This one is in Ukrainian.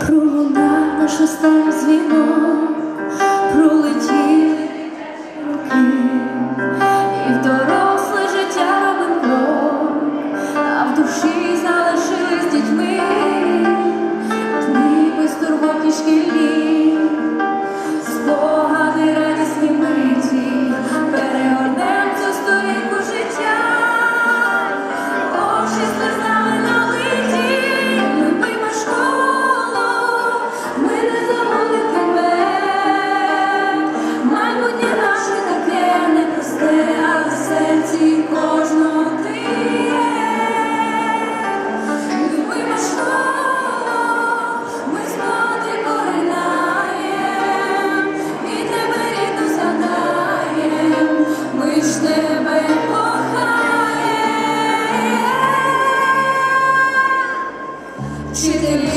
пролунав наш останній дзвінок, пролетіли роки, і в дорозі to the